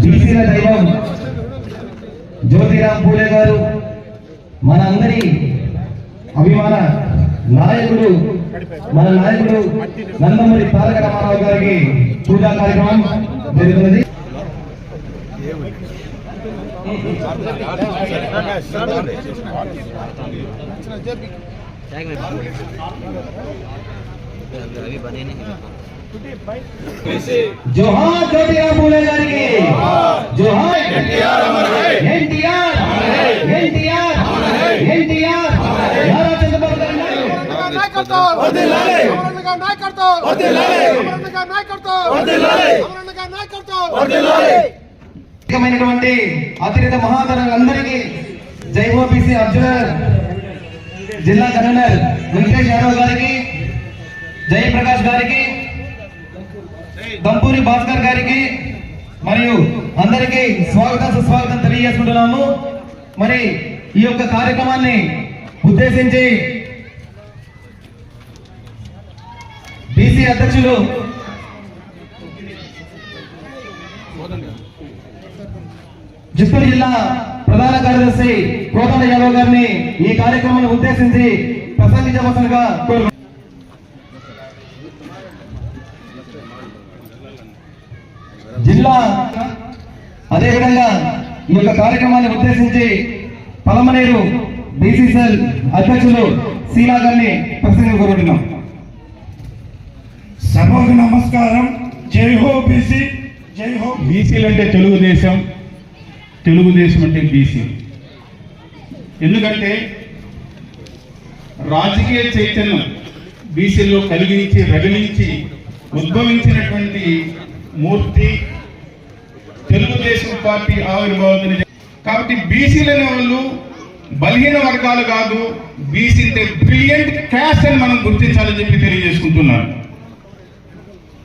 బీసీల దైవం. జ్యోతిరామ్ పూలే గారు మనందరి అభిమాన నాయకుడు మన నాయకుడు నందమూరి తారక రామారావు గారికి పూజా కార్యక్రమం జరుగుతున్నది. जोहार जोटिया बोले जाएँगे जोहार। एनटीआर अमर है। एनटीआर। एनटीआर। एनटीआर। भारत नहीं करता वर्दी लाले नहीं करता वर्दी लाले नहीं करता वर्दी लाले नहीं करता वर्दी लाले ముఖ్యమైనటువంటి అతిరిత మహాతరులందరికీ జై ఓబీసీ అబ్జర్వర్ జిల్లా కన్వీనర్ వెంకటేష్ యాదవ్ గారికి జయప్రకాష్ గారికి దంపూరి భాస్కర్ గారికి మరియు అందరికీ స్వాగతం సుస్వాగతం తెలియజేసుకుంటున్నాము. మరి ఈ యొక్క కార్యక్రమాన్ని ఉద్దేశించి బీసీ అధ్యక్షులు చిత్తూరు జిల్లా ప్రధాన కార్యదర్శి కోదండ యాదవ్ గారిని ఈ కార్యక్రమాన్ని ఉద్దేశించి ప్రసంగించవలసిందిగా కోరు జిల్లా అదేవిధంగా ఈ యొక్క కార్యక్రమాన్ని ఉద్దేశించి పలమనేరు బీసీసీఎల్ అధ్యక్షులు శీలా గారిని ప్రసంగం కోరుతున్నాం సభకు నమస్కారం. జై హో బీసీ జై హో బీసీలు అంటే తెలుగుదేశం. తెలుగుదేశం అంటే బీసీ. ఎందుకంటే రాజకీయ చైతన్యం బీసీలో కలిగించి రగిలించి ఉద్భవించినటువంటి మూర్తి తెలుగుదేశం పార్టీ ఆవిర్భావం కాబట్టి బీసీలు అనే వాళ్ళు బలహీన వర్గాలు కాదు బీసీ అంటే బ్రిలియంట్ క్యాస్ట్ అని మనం గుర్తించాలని చెప్పి తెలియజేసుకుంటున్నాను.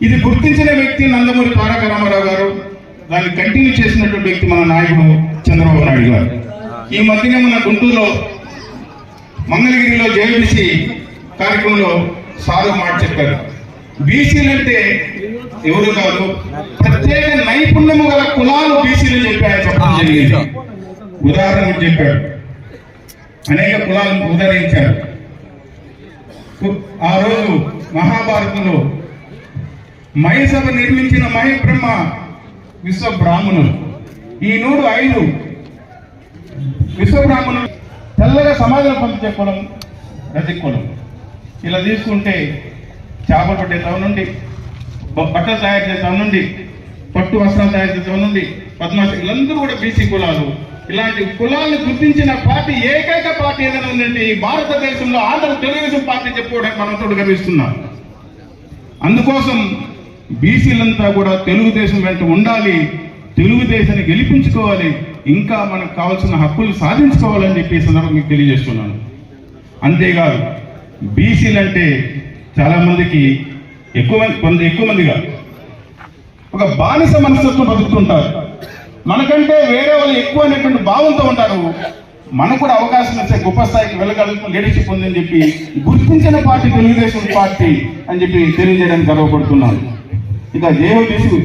ఇది గుర్తించిన వ్యక్తి నందమూరి తారక రామారావు గారు దాన్ని కంటిన్యూ చేసినటువంటి వ్యక్తి మన నాయకుడు చంద్రబాబు నాయుడు గారు. ఈ మధ్యనే మన గుంటూరులో మంగళగిరిలో జేబీసీ కార్యక్రమంలో సారు మాట చెప్పారు. బీసీలు అంటే ఎవరు కాదు ప్రత్యేక నైపుణ్యము గల కులాలు బీసీలు చెప్పి ఆయన చెప్పడం జరిగింది. ఉదాహరణ చెప్పాడు. అనేక కులాలను ఉదరించారు. ఆ రోజు మహాభారతంలో మహిసభ నిర్మించిన మహిబ్రహ్మ విశ్వ బ్రాహ్మణులు ఈ నూరు ఐదు విశ్వ బ్రాహ్మణులు తెల్లగా సమాజం పంపించే కులం రజి కులం ఇలా తీసుకుంటే చేపలు పట్టేతం నుండి బట్టలు తయారు చేసే నుండి పట్టు వస్త్రాలు తయారు చేసే నుండి పద్మాసి వీళ్ళందరూ కూడా బీసీ కులాలు. ఇలాంటి కులాలను గుర్తించిన పార్టీ ఏకైక పార్టీ ఏదైనా ఉందంటే ఈ భారతదేశంలో ఆంధ్ర తెలుగుదేశం పార్టీ చెప్పుకోవడానికి మనం తోడు అందుకోసం బీసీలంతా కూడా తెలుగుదేశం వెంట ఉండాలి తెలుగుదేశాన్ని గెలిపించుకోవాలి ఇంకా మనకు కావాల్సిన హక్కులు సాధించుకోవాలని చెప్పి సందర్భం సందర్భంగా మీకు తెలియజేస్తున్నాను. అంతేకాదు బీసీలు అంటే చాలామందికి ఎక్కువ మంది కొంత ఎక్కువ మందిగా ఒక బానిస మనస్తత్వం బతుకుతుంటారు. మనకంటే వేరే వాళ్ళు ఎక్కువ అనేటువంటి భావంతో ఉంటారు. మనకు కూడా అవకాశం ఇచ్చే గొప్ప స్థాయికి వెళ్ళగలుగుతున్న లీడర్షిప్ ఉందని చెప్పి గుర్తించిన పార్టీ తెలుగుదేశం పార్టీ అని చెప్పి తెలియజేయడానికి గర్వపడుతున్నాను. ఇక జేఓబీసీ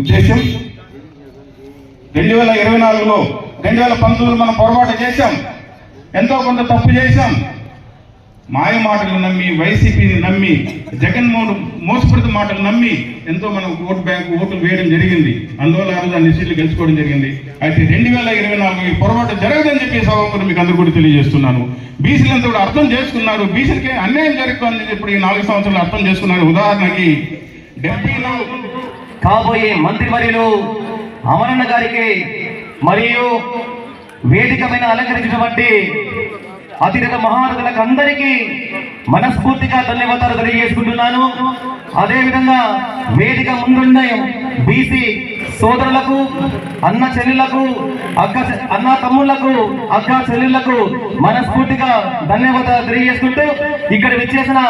ఉద్దేశం? రెండు వేల ఇరవై నాలుగులో రెండు వేల పంతొమ్మిదిలో మనం పొరపాటు చేశాం. ఎంతో కొంత తప్పు చేశాం. మాయ మాటలు నమ్మి వైసీపీని నమ్మి జగన్మోహన్ మోసపడిత మాటలు నమ్మి ఎంతో మనం ఓటు బ్యాంకు ఓట్లు వేయడం జరిగింది. అందువల్ల ఆ రోజు అన్ని సీట్లు గెలుచుకోవడం జరిగింది. అయితే రెండు వేల ఇరవై నాలుగు పొరపాటు జరగదని చెప్పి సభకులు మీకు అందరూ కూడా తెలియజేస్తున్నాను. బీసీలంతా కూడా అర్థం చేసుకున్నారు. బీసీలకే అన్యాయం జరుగుతుందని ఇప్పుడు ఈ నాలుగు సంవత్సరాలు అర్థం చేసుకున్నారు. ఉదాహరణకి డెబ్బైలో కాబోయే మంత్రివర్యులు అమరన్న గారికి మరియు వేదిక మీద అలంకరించినటువంటి అతిరథ మహారథులకు అందరికీ మనస్ఫూర్తిగా ధన్యవాదాలు తెలియజేసుకుంటున్నాను. అదేవిధంగా వేదిక ముందున్న బీసీ సోదరులకు అన్న చెల్లెళ్ళకు అక్క అన్న తమ్ముళ్ళకు అక్క చెల్లెళ్ళకు మనస్ఫూర్తిగా ధన్యవాదాలు తెలియజేసుకుంటూ ఇక్కడ విచ్చేసిన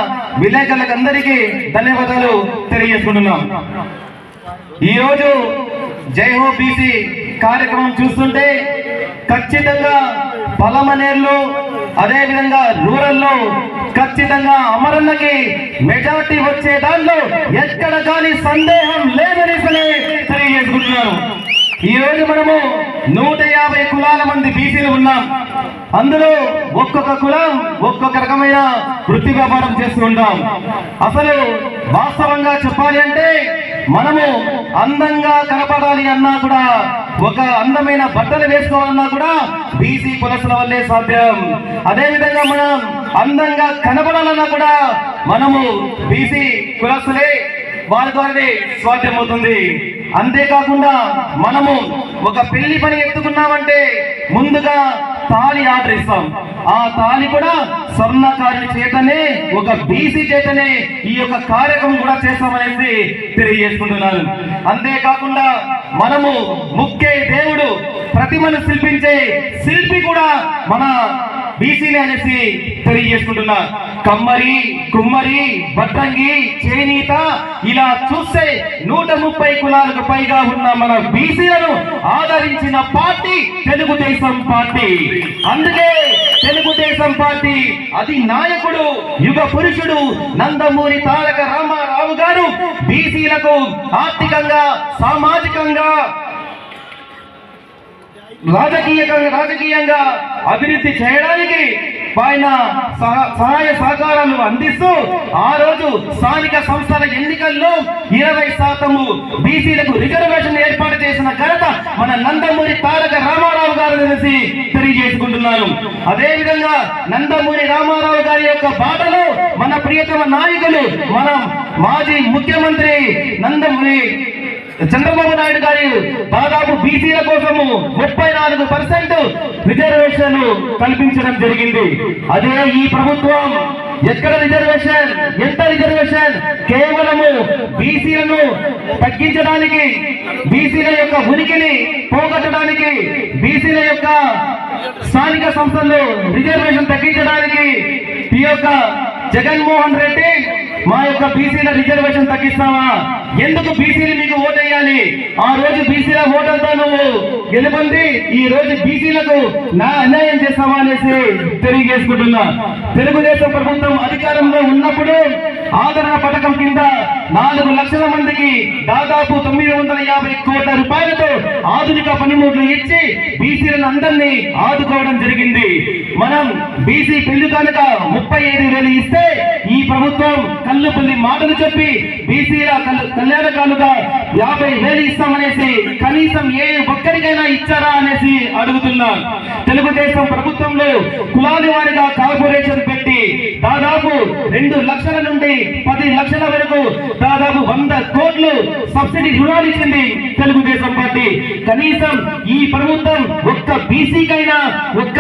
విలేకరులకు అందరికీ ధన్యవాదాలు తెలియజేసుకుంటున్నాం. ఈరోజు జై హో బీసీ కార్యక్రమం చూస్తుంటే ఖచ్చితంగా పలమనేర్లు అదే విధంగా రూరల్లో ఖచ్చితంగా అమరన్నకి మెజార్టీ వచ్చే దాంట్లో ఎక్కడ కానీ సందేహం లేదని తెలియజేసుకుంటున్నాను. ఈ రోజు మనము నూట యాభై కులాల మంది బీసీలు ఉన్నాం. అందులో ఒక్కొక్క కులం ఒక్కొక్క రకమైన వృత్తి వ్యాపారం చేస్తూ ఉంటాం. అసలు వాస్తవంగా చెప్పాలి అంటే మనము అందంగా కనపడాలి అన్నా కూడా ఒక అందమైన బట్టలు వేసుకోవాలన్నా కూడా బీసీ పులసుల వల్లే సాధ్యం. అదే విధంగా మనం అందంగా కనపడాలన్నా కూడా మనము బీసీ కులసులే వారి ద్వారానే సాధ్యమవుతుంది అంతేకాకుండా మనము ఒక పెళ్ళి పని ఎత్తుకున్నామంటే ముందుగా తాళి ఆర్డర్ ఇస్తాం. ఆ తాళి కూడా స్వర్ణకారుని చేతనే ఒక బీసీ చేతనే ఈ యొక్క కార్యక్రమం కూడా చేస్తామనేసి తెలియజేసుకుంటున్నాను. అంతేకాకుండా మనము ముఖ్య దేవుడు ప్రతిమను శిల్పించే శిల్పి కూడా మన బీసీలే అనేసి తెలియజేసుకుంటున్నా. కమ్మరి కుమ్మరి బట్రంగి చేనీత ఇలా చూస్తే నూట ముప్పై కులాలకు పైగా ఉన్న మన బీసీలను ఆదరించిన పార్టీ తెలుగుదేశం పార్టీ. అందుకే తెలుగుదేశం పార్టీ అది నాయకుడు యుగ పురుషుడు నందమూరి తారక రామారావు గారు బీసీలకు ఆర్థికంగా సామాజికంగా రాజకీయంగా రాజకీయంగా అభివృద్ధి చేయడానికి ఆయన సహ- సహాయ సహకారాలు అందిస్తూ ఆ రోజు స్థానిక సంస్థల ఎన్నికల్లో ఇరవై శాతము బీసీలకు రిజర్వేషన్ ఏర్పాటు చేసిన ఘనత మన నందమూరి తారక రామారావు గారు తెలిసి తెలియజేసుకుంటున్నాను. అదే విధంగా నందమూరి రామారావు గారి యొక్క బాటలో మన ప్రియతమ నాయకులు మన మాజీ ముఖ్యమంత్రి నందమూరి చంద్రబాబు నాయుడు గారి దాదాపు బీసీల కోసము ముప్పై నాలుగు పర్సెంట్ రిజర్వేషన్ కల్పించడం జరిగింది. అదే ఈ ప్రభుత్వం ఎక్కడ రిజర్వేషన్? ఎంత రిజర్వేషన్? కేవలము బీసీలను తగ్గించడానికి బీసీల యొక్క ఉనికిని పోగొట్టడానికి బీసీల యొక్క స్థానిక సంస్థల్లో రిజర్వేషన్ తగ్గించడానికి ఈ యొక్క జగన్మోహన్ రెడ్డి మా యొక్క బీసీల రిజర్వేషన్ తగ్గిస్తావా? ఎందుకు బీసీలు మీకు ఓటేయాలి ఆ రోజు బీసీల ఓటర్తో నువ్వు గెలుపొంది ఈ రోజు బీసీలకు నా అన్యాయం చేస్తావా అనేసి తెలియజేసుకుంటున్నా. తెలుగుదేశం ప్రభుత్వం అధికారంలో ఉన్నప్పుడు ఆదరణ పథకం కింద నాలుగు లక్షల మందికి దాదాపు తొమ్మిది వందల యాభై కోట్ల రూపాయలతో ఆధునిక పనిముట్లు ఇచ్చి బీసీలను అందరినీ ఆదుకోవడం జరిగింది. మనం బీసీ పెళ్ళి కనుక ముప్పై ఐదు వేలు ఇస్తే ఈ ప్రభుత్వం కళ్ళు మాటలు చెప్పి బీసీల కళ్యాణకాలుగా యాభై వేలు ఇస్తామనేసి కనీసం ఏ ఒక్కరికైనా ఇచ్చారా అనేసి అడుగుతున్నా తెలుగుదేశం ప్రభుత్వంలో కులాది వారిగా కార్పొరేషన్ పెట్టి దాదాపు రెండు లక్షల నుండి పది లక్షల వరకు దాదాపు వంద కోట్లు సబ్సిడీ రుణాలు ఇచ్చింది తెలుగుదేశం పార్టీ. కనీసం ఈ ప్రభుత్వం ఒక్క బీసీకైనా ఒక్క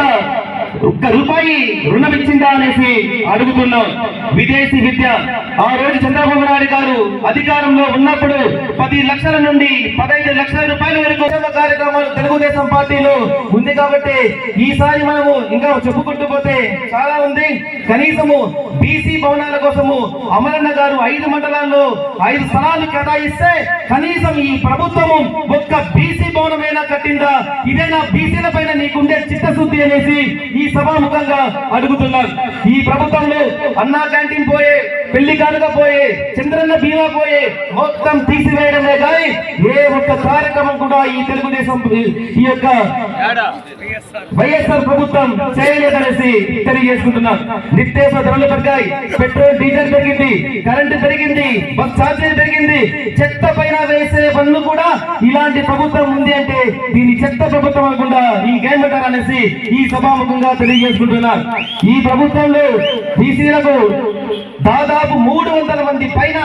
ఒక్క రూపాయి రుణం ఇచ్చిందా అనేసి అడుగుతున్నాం. విదేశీ విద్య. ఆ రోజు చంద్రబాబు నాయుడు గారు అధికారంలో ఉన్నప్పుడు పది లక్షల నుండి పదహైదు లక్షల రూపాయల వరకు కార్యక్రమాలు తెలుగుదేశం పార్టీలో ఉంది కాబట్టి ఈసారి మనము ఇంకా చెప్పుకుంటూ పోతే చాలా ఉంది. కనీసము బీసీ భవనాల కోసము అమరన్న గారు ఐదు మండలాల్లో ఐదు స్థలాలు కేటాయిస్తే కనీసం ఈ ప్రభుత్వము ఒక్క బీసీ భవనమైనా కట్టిందా? ఇదేనా బీసీల పైన నీకుండే చిత్తశుద్ధి అనేసి ఈ సభాముఖంగా అడుగుతున్నారు. ఈ ప్రభుత్వంలో అన్నా క్యాంటీన్ పోయే పెళ్ళి కానుక పోయే చంద్రన్న బీమా పోయే మొత్తం తీసివేయడమే కానీ ఏ ఒక్క కార్యక్రమం కూడా ఈ తెలుగుదేశం ఈ యొక్క వైఎస్ఆర్ ప్రభుత్వం చేయలేదనేసి తెలియజేసుకుంటున్నాం. నిత్యావసర ధరలు పెరిగాయి. పెట్రోల్ డీజిల్ పెరిగింది. కరెంటు పెరిగింది. బస్ ఛార్జీలు పెరిగింది. చెత్త పైన వేసే పనులు కూడా ఇలాంటి ప్రభుత్వం ఉంది అంటే దీని చెత్త ప్రభుత్వం అనుకుండా ఇంకేమంటారు అనేసి ఈ సభాముఖంగా తెలియజేసుకుంటున్నారు. ఈ ప్రభుత్వంలో బీసీలకు దాదాపు మూడు వందల మంది పైన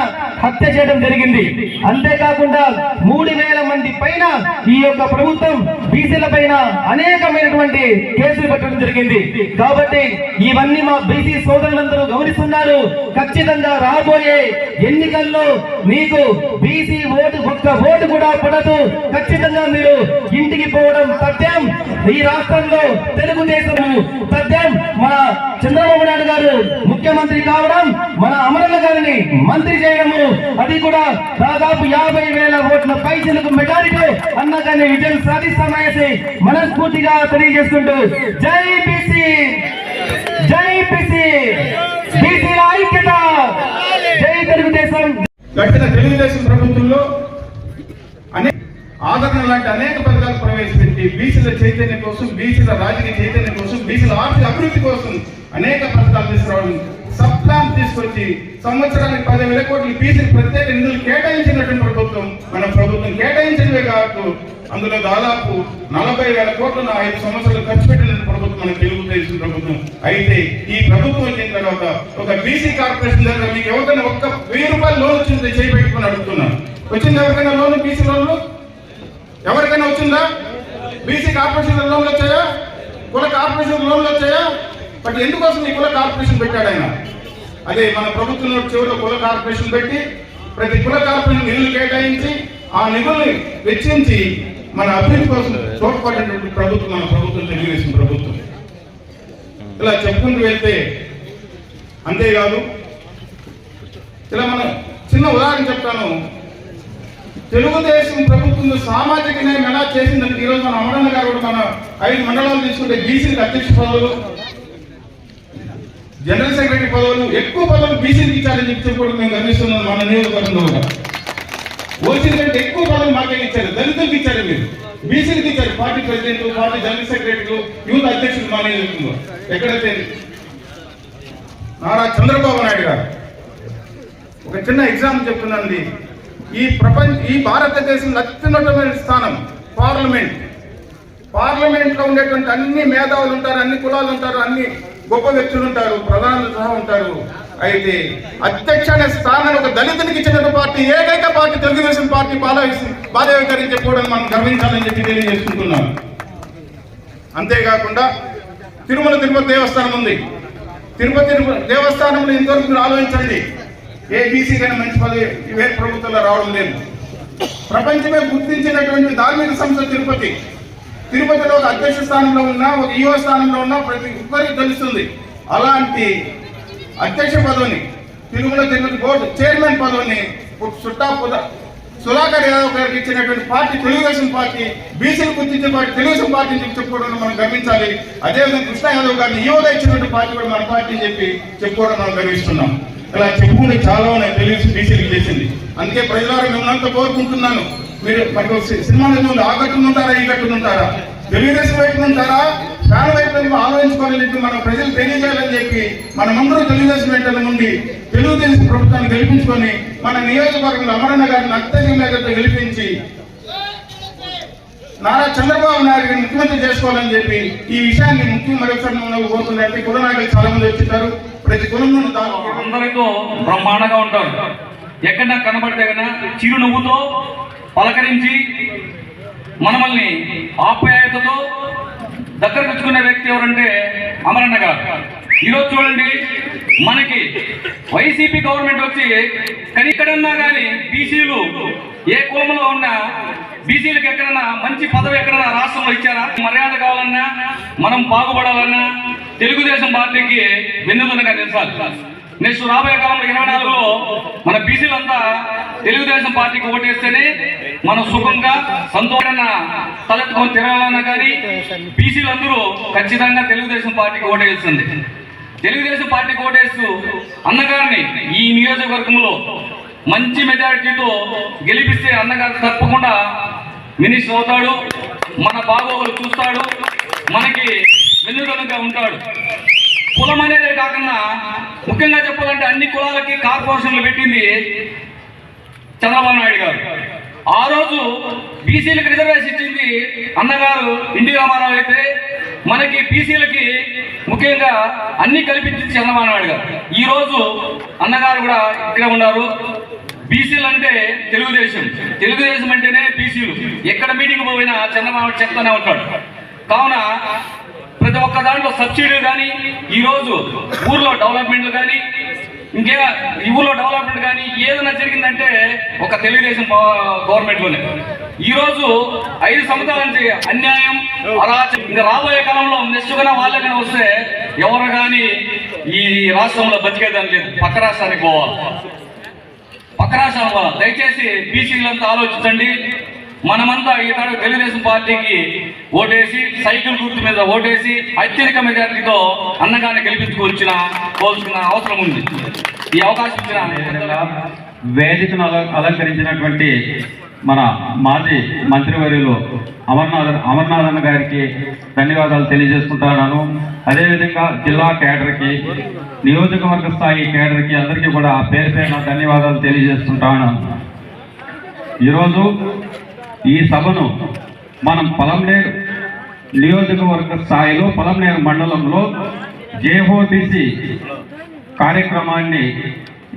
హత్య చేయడం జరిగింది. అంతేకాకుండా మూడు వేల మంది పైన ఈ యొక్క ప్రభుత్వం బీసీల పైన అనేక అనేకమైనటువంటి కేసులు పెట్టడం జరిగింది. కాబట్టి ఇవన్నీ మా బీసీ సోదరులందరూ గమనిస్తున్నారు. ఖచ్చితంగా రాబోయే ఎన్నికల్లో మీకు బీసీ ఓటు ఒక్క ఓటు కూడా పడదు. ఖచ్చితంగా మీరు ఇంటికి పోవడం సత్యం. ఈ రాష్ట్రంలో తెలుగుదేశము సత్యం మన చంద్రబాబు నాయుడు గారు ముఖ్యమంత్రి కావడం మన అమరన్న గారిని మంత్రి చేయడము అది కూడా దాదాపు యాభై వేల ఓట్ల పైసలకు మెజారిటీ అన్న గారిని విజయం సాధిస్తామనేసి మనస్ఫూర్తిగా తెలియజేసుకుంటూ జై బీసీ జై బీసీ బీసీల ఐక్యత జై తెలుగుదేశం. గట్టిన తెలుగుదేశం ప్రభుత్వంలో అనేక ఆదరణ లాంటి అనేక పథకాలు ప్రవేశపెట్టి బీసీల చైతన్యం కోసం బీసీల రాజకీయ చైతన్యం కోసం బీసీల ఆర్థిక అభివృద్ధి కోసం అనేక పథకాలు తీసుకురావడం సబ్ ప్లాన్ తీసుకొచ్చి సంవత్సరానికి పదివేల కోట్లు బీసీ ప్రత్యేక నిధులు కేటాయించినటువంటి ప్రభుత్వం మన ప్రభుత్వం కేటాయించినవే కాదు అందులో దాదాపు నలభై వేల కోట్లను ఐదు సంవత్సరాలు ఖర్చు పెట్టిన ప్రభుత్వం మన తెలుగుదేశం ప్రభుత్వం. అయితే ఈ ప్రభుత్వం వచ్చిన తర్వాత ఒక బీసీ కార్పొరేషన్ దగ్గర మీకు ఎవరికైనా ఒక్క వెయ్యి రూపాయలు లోన్ వచ్చింది చేయి అడుగుతున్నాను. వచ్చింది ఎవరికైనా లోన్ బీసీ లోన్లు? ఎవరికైనా వచ్చిందా? బీసీ కార్పొరేషన్ లోన్లు వచ్చాయా? కుల కార్పొరేషన్ లోన్లు వచ్చాయా? బట్ ఎందుకోసం ఈ కుల కార్పొరేషన్ పెట్టాడు ఆయన? అదే మన ప్రభుత్వం చివరిలో కుల కార్పొరేషన్ పెట్టి ప్రతి కుల కార్పొరేషన్ నిధులు కేటాయించి ఆ నిధుల్ని వెచ్చించి మన అభివృద్ధి కోసం తోడ్పడినటువంటి ప్రభుత్వం మన ప్రభుత్వం తెలుగుదేశం ప్రభుత్వం. ఇలా చెప్పుకుంటూ వెళ్తే అంతేకాదు ఇలా మనం చిన్న ఉదాహరణ చెప్తాను. తెలుగుదేశం ప్రభుత్వం సామాజిక న్యాయం ఎలా చేసిందంటే ఈరోజు మన అమరణ గారు కూడా మన ఐదు మండలాలు తీసుకుంటే బీసీలకు అధ్యక్ష పదవులు జనరల్ సెక్రటరీ పదవులు ఎక్కువ పదవులు బీసీకి ఇచ్చారని చెప్పి కూడా మేము గమనిస్తున్నాం మన నియోజకవర్గంలో కూడా. ఓసీ కంటే ఎక్కువ పదవులు మాకే ఇచ్చారు దళితులకు ఇచ్చారు మీరు. బీసీలకు ఇచ్చారు పార్టీ ప్రెసిడెంట్ పార్టీ జనరల్ సెక్రటరీలు యూత్ అధ్యక్షులు మా నియోజకవర్గంలో. ఎక్కడైతే నారా చంద్రబాబు నాయుడు గారు. ఒక చిన్న ఎగ్జాంపుల్ చెప్తున్నాను ఈ ప్రపంచ ఈ భారతదేశంలో అత్యున్నతమైన స్థానం పార్లమెంట్. పార్లమెంట్లో ఉండేటువంటి అన్ని మేధావులు ఉంటారు అన్ని కులాలు ఉంటారు అన్ని గొప్ప వ్యక్తులు ఉంటారు ప్రధానులు సహా ఉంటారు. అయితే అధ్యక్ష అనే స్థానాన్ని ఒక దళితునికి ఇచ్చిన పార్టీ ఏకైక పార్టీ తెలుగుదేశం పార్టీ బాలవిస్తుంది బాలవికరించి చెప్పడం మనం గమనించాలని చెప్పి తెలియజేసుకుంటున్నాం. అంతేకాకుండా తిరుమల తిరుపతి దేవస్థానం ఉంది. తిరుపతి తిరుపతి దేవస్థానంలో ఇంతవరకు మీరు ఆలోచించండి. ఏ బీసీ కానీ మంచి పదవి ఇవే ప్రభుత్వంలో రావడం లేదు. ప్రపంచమే గుర్తించినటువంటి ధార్మిక సంస్థ తిరుపతి. తిరుపతిలో ఒక అధ్యక్ష స్థానంలో ఉన్న ఒక ఈవో స్థానంలో ఉన్న ప్రతి ఒక్కరికి తెలుస్తుంది. అలాంటి అధ్యక్ష పదవిని తిరుమల తిరుపతి బోర్డు చైర్మన్ పదవిని చుట్టా పుద- సుధాకర్ యాదవ్ గారికి ఇచ్చినటువంటి పార్టీ తెలుగుదేశం పార్టీ బీసీలు గుర్తించే పార్టీ తెలుగుదేశం పార్టీ చెప్పి చెప్పుకోవడం మనం గమనించాలి. అదేవిధంగా కృష్ణ యాదవ్ గారిని ఈవోగా ఇచ్చినటువంటి పార్టీ కూడా మన పార్టీ అని చెప్పి చెప్పుకోవడం మనం గర్విస్తున్నాం ఇలా చెప్పుకుని చాలా ఉన్నాయి. తెలుగు బీసీలకు చేసింది అందుకే ప్రజలారు మిమ్మల్ని కోరుకుంటున్నాను. మీరు మరి సి- ఆ గట్టును ఉంటారా ఈ గట్టును ఉంటారా? తెలుగుదేశం వైపు ఉంటారా? ఫ్యాన్ వైపు ఆలోచించుకోవాలని చెప్పి మనం ప్రజలు తెలియజేయాలని చెప్పి మనమందరూ తెలుగుదేశం వెంటనే నుండి తెలుగుదేశం ప్రభుత్వాన్ని గెలిపించుకొని మన నియోజకవర్గంలో అమరణ గారిని అత్యధిక గెలిపించి నారా చంద్రబాబు నాయుడు గారిని ముఖ్యమంత్రి చేసుకోవాలని చెప్పి ఈ విషయాన్ని ముఖ్యం మరొకసారి మనం కోరుతున్నట్టు కుల నాయకులు చాలా మంది వచ్చింటారు ప్రతి కులం అందరితో బ్రహ్మాండంగా ఉంటారు ఎక్కడ కనబడితే కన్నా చిరునవ్వుతో పలకరించి మనమల్ని ఆప్యాయతతో దగ్గర తెచ్చుకునే వ్యక్తి ఎవరంటే అమరన్న గారు. ఈరోజు చూడండి మనకి వైసీపీ గవర్నమెంట్ వచ్చి కానీ ఎక్కడన్నా కానీ బీసీలు ఏ కులంలో ఉన్నా బీసీలకు ఎక్కడన్నా మంచి పదవి ఎక్కడన్నా రాష్ట్రంలో ఇచ్చారా? మర్యాద కావాలన్నా మనం బాగుపడాలన్నా తెలుగుదేశం పార్టీకి వెన్నుదనగా నిలిచాలి. నెక్స్ట్ రాబోయే కాలంలో ఇరవై నాలుగులో మన బీసీలంతా తెలుగుదేశం పార్టీకి ఓటేస్తేనే మనం సుఖంగా సంతోషంగా తలెత్తుకొని తిరగాలన్నా కానీ బీసీలందరూ ఖచ్చితంగా తెలుగుదేశం పార్టీకి ఓటేస్తుంది తెలుగుదేశం పార్టీకి ఓటేస్తూ అన్నగారిని ఈ నియోజకవర్గంలో మంచి మెజారిటీతో గెలిపిస్తే అన్నగారు తప్పకుండా మినిస్టర్ అవుతాడు మన బాగోగులు చూస్తాడు మనకి వెన్నుదనుగా ఉంటాడు. కులం అనేదే కాకుండా ముఖ్యంగా చెప్పాలంటే అన్ని కులాలకి కార్పొరేషన్లు పెట్టింది చంద్రబాబు నాయుడు గారు. ఆ రోజు బీసీలకు రిజర్వేషన్ ఇచ్చింది అన్నగారు ఇండి రామారావు అయితే మనకి బీసీలకి ముఖ్యంగా అన్ని కల్పించింది చంద్రబాబు నాయుడు గారు. ఈ రోజు అన్నగారు కూడా ఇక్కడ ఉన్నారు. బీసీలు అంటే తెలుగుదేశం. తెలుగుదేశం అంటేనే బీసీలు. ఎక్కడ మీటింగ్ పోయినా చంద్రబాబు చెప్తానే ఉంటాడు. కావున ప్రతి ఒక్క దాంట్లో సబ్సిడీ కానీ ఈరోజు ఊర్లో డెవలప్మెంట్లు కానీ ఇంకే ఈ ఊర్లో డెవలప్మెంట్ కానీ ఏదైనా జరిగిందంటే ఒక తెలుగుదేశం గవర్నమెంట్లోనే. ఈరోజు ఐదు సంవత్సరాల నుంచి అన్యాయం అరాచకం ఇంకా రాబోయే కాలంలో నెక్స్ట్ వాళ్ళే కానీ వస్తే ఎవరు కానీ ఈ రాష్ట్రంలో బతికేదని లేదు. పక్క రాష్ట్రానికి పోవాలి. పక్క రాష్ట్రానికి పోవాలి. దయచేసి బీసీలంతా ఆలోచించండి. మనమంతా ఈ తెలుగుదేశం పార్టీకి ఓటేసి సైకిల్ గుర్తు మీద ఓటేసి అత్యధిక మెజార్టీతో అన్నగానే గెలిపించుకొచ్చిన కోల్చుకున్న అవసరం ఉంది. ఈ అవకాశం ఇచ్చిన వేదికను అలంకరించినటువంటి మన మాజీ మంత్రివర్యులు అమర్నాథ్ అమర్నాథన్ గారికి ధన్యవాదాలు తెలియజేసుకుంటున్నాను. అదేవిధంగా జిల్లా కేడర్కి నియోజకవర్గ స్థాయి కేడర్కి అందరికీ కూడా పేరు పేరున ధన్యవాదాలు తెలియజేసుకుంటాను ఈరోజు ఈ సభను మనం పొలంనేరు నియోజకవర్గ స్థాయిలో పొలంనేరు మండలంలో జేహోబీసీ కార్యక్రమాన్ని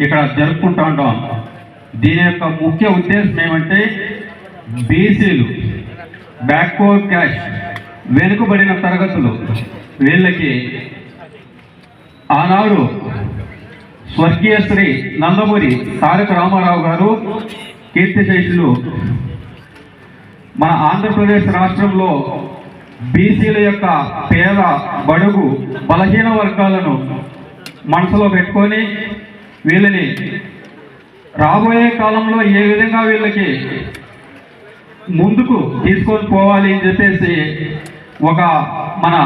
ఇక్కడ జరుపుకుంటా ఉంటాం. దీని యొక్క ముఖ్య ఉద్దేశం ఏమంటే బీసీలు బ్యాక్వర్డ్ క్యాష్ వెనుకబడిన తరగతులు వీళ్ళకి ఆనాడు స్వర్గీయ శ్రీ నందమూరి తారక రామారావు గారు కీర్తిశేషులు మన ఆంధ్రప్రదేశ్ రాష్ట్రంలో బీసీల యొక్క పేద బడుగు బలహీన వర్గాలను మనసులో పెట్టుకొని వీళ్ళని రాబోయే కాలంలో ఏ విధంగా వీళ్ళకి ముందుకు తీసుకొని పోవాలి అని చెప్పేసి ఒక మన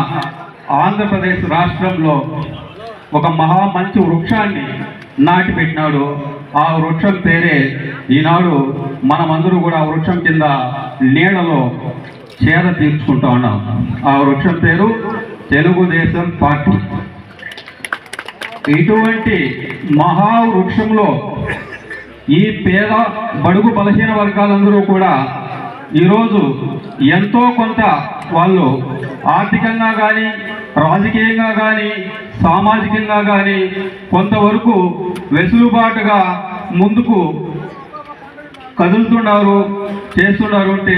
ఆంధ్రప్రదేశ్ రాష్ట్రంలో ఒక మహా మంచి వృక్షాన్ని నాటి పెట్టినాడు ఆ వృక్షం పేరే ఈనాడు మనమందరూ కూడా వృక్షం కింద నీడలో చేర తీర్చుకుంటా ఉన్నాం. ఆ వృక్షం పేరు తెలుగుదేశం పార్టీ. ఇటువంటి మహా వృక్షంలో ఈ పేద బడుగు బలహీన వర్గాలందరూ కూడా ఈరోజు ఎంతో కొంత వాళ్ళు ఆర్థికంగా కానీ రాజకీయంగా కానీ సామాజికంగా కానీ కొంతవరకు వెసులుబాటుగా ముందుకు కదులుతున్నారు చేస్తున్నారు అంటే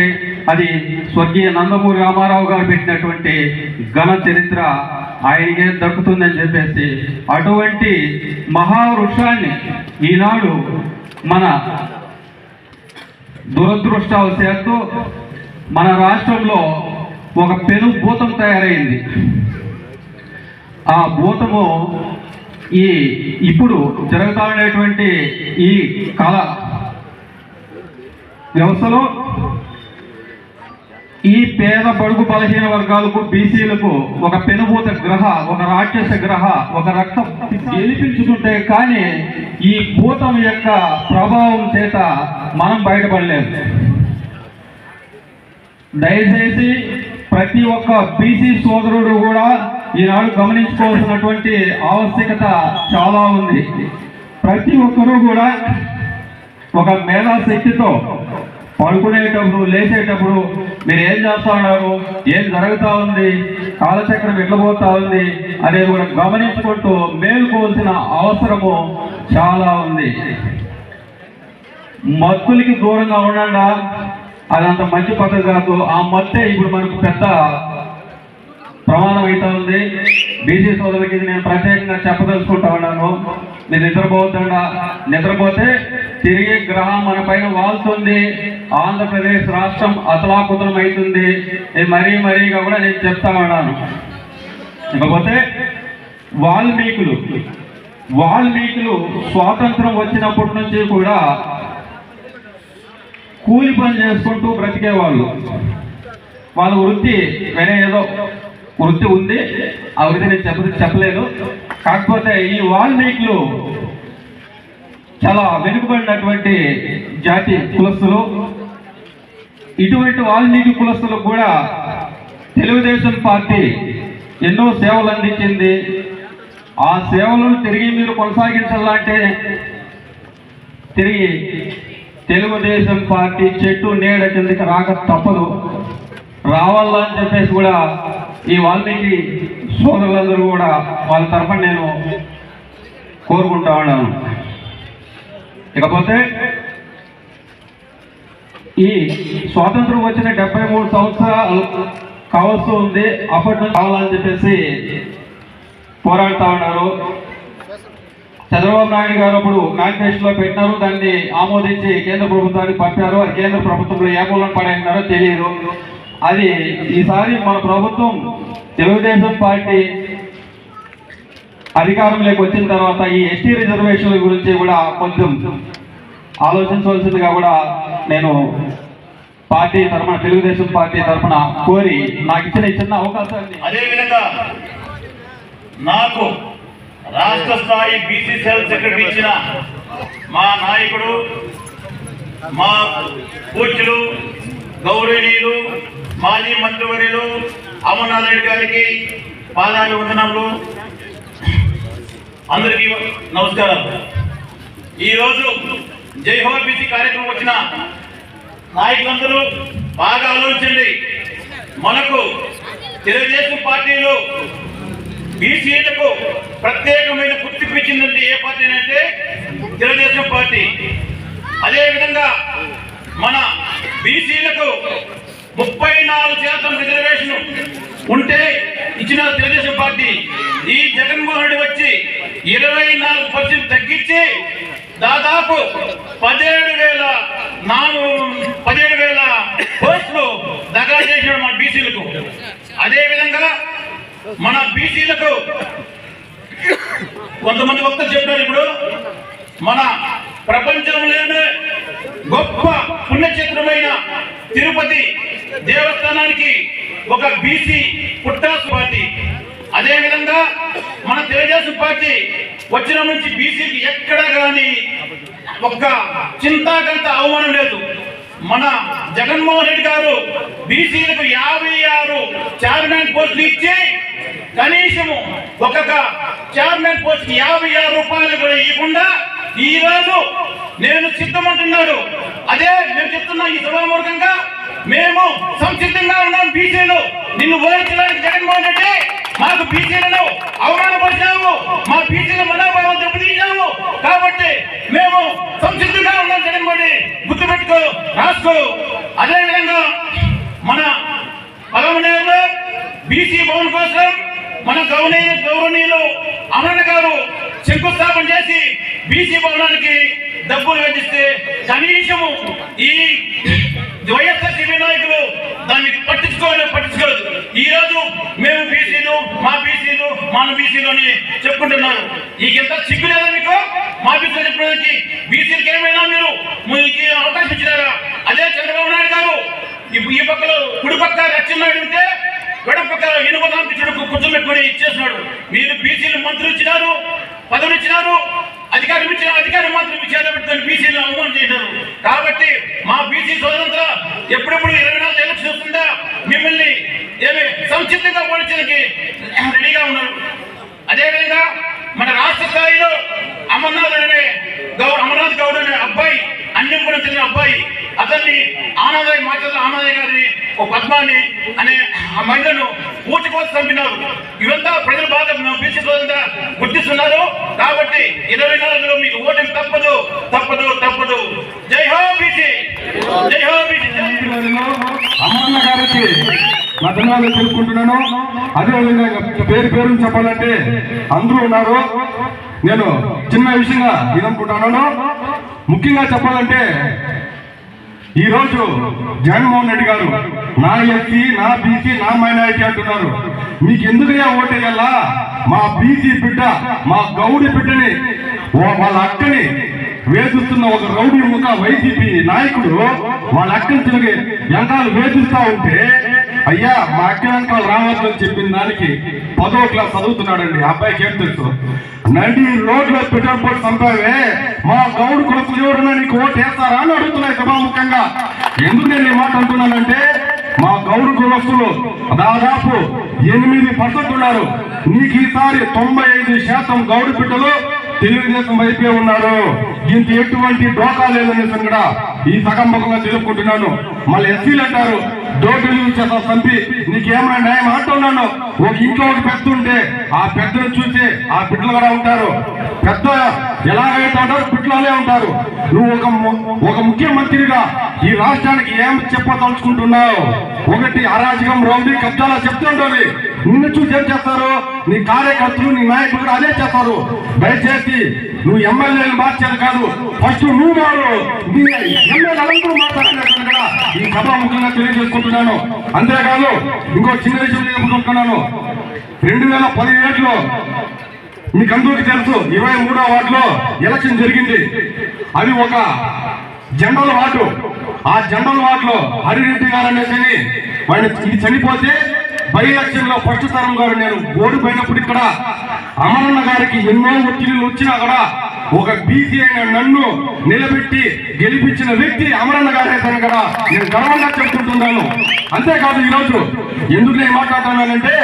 అది స్వర్గీయ నందమూరి రామారావు గారు పెట్టినటువంటి ఘన చరిత్ర ఆయనకే దక్కుతుందని చెప్పేసి అటువంటి మహావృక్షాన్ని ఈనాడు మన దురదృష్టవశాత్తు మన రాష్ట్రంలో ఒక పెను భూతం తయారైంది. ఆ భూతము ఈ ఇప్పుడు జరుగుతా ఉండేటువంటి ఈ కళ వ్యవస్థలో ఈ పేద బడుగు బలహీన వర్గాలకు బీసీలకు ఒక పెనుభూత గ్రహ ఒక రాక్షస గ్రహ ఒక రక్త గెలిపించుకుంటే కానీ ఈ భూతం యొక్క ప్రభావం చేత మనం బయటపడలేము దయచేసి ప్రతి ఒక్క బీసీ సోదరుడు కూడా ఈనాడు గమనించుకోవాల్సినటువంటి ఆవశ్యకత చాలా ఉంది. ప్రతి ఒక్కరూ కూడా ఒక మేధాశక్తితో పడుకునేటప్పుడు లేచేటప్పుడు మీరు ఏం చేస్తా ఉన్నారు? ఏం జరుగుతూ ఉంది? కాలచక్రం ఎట్లా పోతా ఉంది? అనేది కూడా గమనించుకుంటూ మేలుకోవాల్సిన అవసరము చాలా ఉంది. మత్తులకి దూరంగా ఉండండా? అదంత మంచి పద్ధతి కాదు. ఆ మత్తే ఇప్పుడు మనకు పెద్ద ప్రమాదం అవుతా ఉంది. బీసీ సోదరులకి నేను ప్రత్యేకంగా చెప్పదలుచుకుంటా ఉన్నాను. మీరు నిద్రపోతున్నా నిద్రపోతే తిరిగి గ్రహం మన పైన వాళ్తుంది. ఆంధ్రప్రదేశ్ రాష్ట్రం అతలాకుతలం అవుతుంది మరీ మరీగా కూడా నేను చెప్తామన్నాను ఇకపోతే వాల్మీకులు వాల్మీకులు స్వాతంత్రం వచ్చినప్పటి నుంచి కూడా కూలి పని చేసుకుంటూ బ్రతికేవాళ్ళు. వాళ్ళ వృత్తి వేరే ఏదో వృత్తి ఉంది. ఆ వృత్తి నేను చెప్ప చెప్పలేదు. కాకపోతే ఈ వాల్మీకులు చాలా వెనుకబడినటువంటి జాతి కులస్తులు. ఇటువంటి వాల్మీకి కులస్తులకు కూడా తెలుగుదేశం పార్టీ ఎన్నో సేవలు అందించింది. ఆ సేవలను తిరిగి మీరు కొనసాగించాలంటే తిరిగి తెలుగుదేశం పార్టీ చెట్టు నీడ కిందకి రాక తప్పదు. రావాలని చెప్పేసి కూడా ఈ వాల్మీకి సోదరులందరూ కూడా వాళ్ళ తరఫున నేను కోరుకుంటా ఉన్నాను. ఇకపోతే ఈ స్వాతంత్రం వచ్చిన డెబ్బై మూడు సంవత్సరాలు కావాల్సి ఉంది. అప్పటి నుంచి కావాలని చెప్పేసి పోరాడుతూ ఉన్నారు. చంద్రబాబు నాయుడు గారు అప్పుడు మేనిఫెస్టోలో పెట్టినారు. దాన్ని ఆమోదించి కేంద్ర ప్రభుత్వానికి పంపారు. కేంద్ర ప్రభుత్వంలో ఏ మూలం పడైనారో తెలియదు. అది ఈసారి మన ప్రభుత్వం తెలుగుదేశం పార్టీ అధికారంలోకి వచ్చిన తర్వాత ఈ ఎస్టీ రిజర్వేషన్ల గురించి కూడా కొంచెం ఆలోచించవలసిందిగా కూడా నేను పార్టీ తరఫున తెలుగుదేశం పార్టీ తరఫున కోరి నాకు ఇచ్చిన చిన్న అవకాశాన్ని. అదేవిధంగా నాకు రాష్ట్ర స్థాయి బీసీసీఎల్ సెక్రటరీ ఇచ్చిన మా నాయకుడు మా పూజ్యులు గౌరవనీయులు మాజీ మంత్రివర్యులు అమర్నాథ్ రెడ్డి గారికి పాదాలు వందనములు. అందరికీ నమస్కారం ఈరోజు జైహో బీసీ కార్యక్రమం వచ్చిన నాయకులందరూ బాగా ఆలోచించండి. మనకు తెలుగుదేశం పార్టీలో బీసీలకు ప్రత్యేకమైన గుర్తింపు ఇచ్చిందంటే ఏ పార్టీ అంటే తెలుగుదేశం పార్టీ. అదేవిధంగా మన బీసీలకు ముప్పై నాలుగు శాతం రిజర్వేషన్ ఉంటే ఇచ్చిన తెలుగుదేశం పార్టీ ఈ జగన్మోహన్ రెడ్డి వచ్చి ఇరవై నాలుగు పర్సెంట్ తగ్గించి దాదాపు పదిహేడు వేల నాలుగు పదిహేడు వేల పోస్టులు దగ్గర చేసినాడు మన బీసీలకు. అదేవిధంగా మన బీసీలకు కొంతమంది వక్తలు చెప్పారు ఇప్పుడు మన ప్రపంచంలోనే గొప్ప పుణ్యక్షేత్రమైన తిరుపతి దేవస్థానానికి ఒక బీసీ పుట్టాసు పార్టీ. అదేవిధంగా మన తెలుగుదేశం పార్టీ వచ్చిన నుంచి బీసీకి ఎక్కడ కానీ ఒక్క చింతాకంత అవమానం లేదు. మన జగన్మోహన్ రెడ్డి గారు బీసీలకు యాభై ఆరు చైర్మన్ పోస్టులు ఇచ్చి కనీసము ఒక్కొక్క చైర్మన్ పోస్ట్ యాభై ఆరు రూపాయలు కూడా ఇవ్వకుండా ఈ రోజు నేను సిద్ధమంటున్నాడు. అదే మేము చెప్తున్నా ఈ సభామూర్ఖంగా మేము సంసిద్ధంగా ఉన్నాం బీసీలు. నిన్ను ఓడించడానికి జగన్మోహన్ రెడ్డి మాకు బీసీలను అవమానపరిచాము మా బీసీల మనోభావం దెబ్బతీసాము కాబట్టి మేము సంసిద్ధంగా ఉన్నాం జగన్మోహన్ రెడ్డి. గుర్తుపెట్టుకో రాసుకో. అదేవిధంగా మన పదమనేరులో బీసీ భవన్ కోసం మన గౌరవ గౌరవనీయులు అమరణ గారు శంకుస్థాపన చేసి బీసీ భవనానికి డబ్బులు వెచ్చిస్తే కనీసము ఈ వైఎస్ఆర్సీపీ నాయకులు దాన్ని పట్టించుకోవాలి పట్టించుకోలేదు. ఈ రోజు మేము బీసీలు మా బీసీలు మన బీసీలు అని చెప్పుకుంటున్నారు. ఈ ఎంత సిగ్గు లేదా మీకు? మా బీసీలు చెప్పడానికి బీసీలకి ఏమైనా మీరు మీకు అవకాశం ఇచ్చినారా? అదే చంద్రబాబు నాయుడు గారు ఈ- పక్కలో కుడి పక్క రచ్చెన్నాయుడు ఉంటే వెడమ పక్క ఇనుప రామకృష్ణుడు కూర్చోబెట్టుకొని ఇచ్చేసినాడు మీరు బీసీలు మంత్రులు ఇచ్చినారు పదవులు ఇచ్చినారు అధికారి ఇచ్చిన అధికారం మాత్రం మీ చేత పెట్టుకొని బీసీలు అవమానం చేశారు. కాబట్టి మా బీసీ స్వతంత్ర ఎప్పుడెప్పుడు ఇరవై నాలుగు ఎలక్షన్ వస్తుందా? మిమ్మల్ని ఏమి సంక్షిప్తంగా పోలించడానికి రెడీగా ఉన్నారు. అదేవిధంగా మన రాష్ట్ర స్థాయిలో అమర్నాథ్ అనే గౌ అమర్నాథ్ గౌడ్ అనే అబ్బాయి అన్యంపురం చెందిన అబ్బాయి అతన్ని ఆనందయ్య మాటల ఆనందయ్య గారి ఒక పద్మాని అనే ఆ మహిళను పూర్తి చంపినారు. ఇవంతా ప్రజలు బాగా బీసీ గుర్తిస్తున్నారు. కాబట్టి ఇరవై నాలుగులో మీకు ఓటమి తప్పదు తప్పదు తప్పదు. జై హో బీసీ! జై హో బీసీ! గారికి నా ధన్యవాదాలు తెలుపుకుంటున్నాను. అదేవిధంగా పేరు పేరు చెప్పాలంటే అందరూ ఉన్నారు. నేను చిన్న విషయంగా ఇదనుకుంటున్నాను ముఖ్యంగా చెప్పాలంటే ఈ రోజు జగన్మోహన్ రెడ్డి గారు నా ఎస్సీ నా బీసీ నా మైనారిటీ అంటున్నారు. మీకు ఎందుకయ్యా ఓటేయాలా? మా బీసీ బిడ్డ మా గౌడి బిడ్డని వాళ్ళ అక్కని వేధిస్తున్న ఒక రౌడీ ముఖ వైసీపీ నాయకుడు వాళ్ళ అక్కని తిరిగి యంత్రాలు వేధిస్తా ఉంటే అయ్యా మా అక్క వెనకాల రావద్దు అని చెప్పిన దానికి పదో క్లాస్ చదువుతున్నాడండి. అబ్బాయికి ఏం తెలుసు? నడి రోడ్లో పెట్రోల్ పోటీ చంపావే మా గౌడు కొడుకు ఎవరన్నా నీకు ఓటు వేస్తారా అని అడుగుతున్నాయి సభాముఖంగా. ఎందుకు నేను ఈ మాట అంటున్నానంటే మా గౌడు కులస్తులు దాదాపు ఎనిమిది పర్సెంట్ ఉన్నారు. నీకు ఈసారి తొంభై ఐదు శాతం గౌడు బిడ్డలు తెలుగుదేశం వైపే ఉన్నారు. ఇంత ఎటువంటి డోకా లేదని కూడా ఈ సగంముఖంగా తెలుపుకుంటున్నాను మళ్ళీ ఎస్సీలు అంటారు డోర్ డెలివరీ చేస్తా చంపి నీకేమైనా న్యాయం అంటున్నాను ఒక ఇంట్లో ఒక పెద్ద ఉంటే ఆ పెద్దను చూసి ఆ బిడ్డలు కూడా ఉంటారు. పెద్ద ఎలాగైతే ఉంటారు పిట్లాలే ఉంటారు. నువ్వు ఒక ము- ఒక ముఖ్యమంత్రిగా ఈ రాష్ట్రానికి ఏం చెప్పదలుచుకుంటున్నావు? ఒకటి అరాజకం రౌడీ కబ్జాలా చెప్తుంటారు నిన్ను చూసి ఏం చేస్తారు? నీ కార్యకర్తలు నీ నాయకులు కూడా అదే చేస్తారు. దయచేసి నువ్వు ఎమ్మెల్యేలు మార్చేది కాదు ఫస్ట్ నువ్వు మారు. నీ మాట్లాడలేదు కదా ఈ సభ ముఖ్యంగా తెలియజేసుకుంటున్నాను. అంతేకాదు ఇంకో చిన్న విషయం చెప్పుకుంటున్నాను. రెండు వేల పదిహేడులో మీకు అందరికీ తెలుసు ఇరవై మూడో వార్డులో ఎలక్షన్ జరిగింది. అది ఒక జనరల్ వార్డు. ఆ జనరల్ వార్డులో హరిరెడ్డి గారు అనేసి ఆయన ఇది చనిపోతే బై ఎలక్షన్లో ఫస్ట్ తరం గారు నేను ఓడిపోయినప్పుడు ఇక్కడ అమరన్న గారికి ఎన్నో ఒత్తిడిలు వచ్చినా కూడా ఒక బీసీ అయిన నన్ను నిలబెట్టి గెలిపించిన వ్యక్తి అమరన్న గారే తను కదా నేను గర్వంగా చెప్పుకుంటున్నాను అంతేకాదు ఈరోజు ఎందుకు నేను మాట్లాడుతున్నానంటే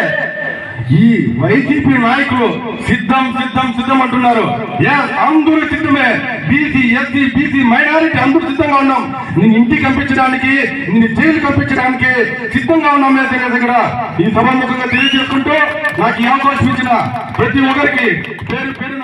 ఈ వైసీపీ నాయకులు సిద్ధం సిద్ధం సిద్ధం అంటున్నారు. Yes, అందరూ సిద్ధమే. బీసీ ఎస్సీ బీసీ మైనారిటీ అందరూ సిద్ధంగా ఉన్నాం. నేను ఇంటికి పంపించడానికి నేను జైలు పంపించడానికి సిద్ధంగా ఉన్నాం మేము దగ్గర దగ్గర ఈ సభాముఖంగా తెలియజేసుకుంటూ నాకు ఈ అవకాశం ఇచ్చిన ప్రతి ఒక్కరికి పేరు పేరు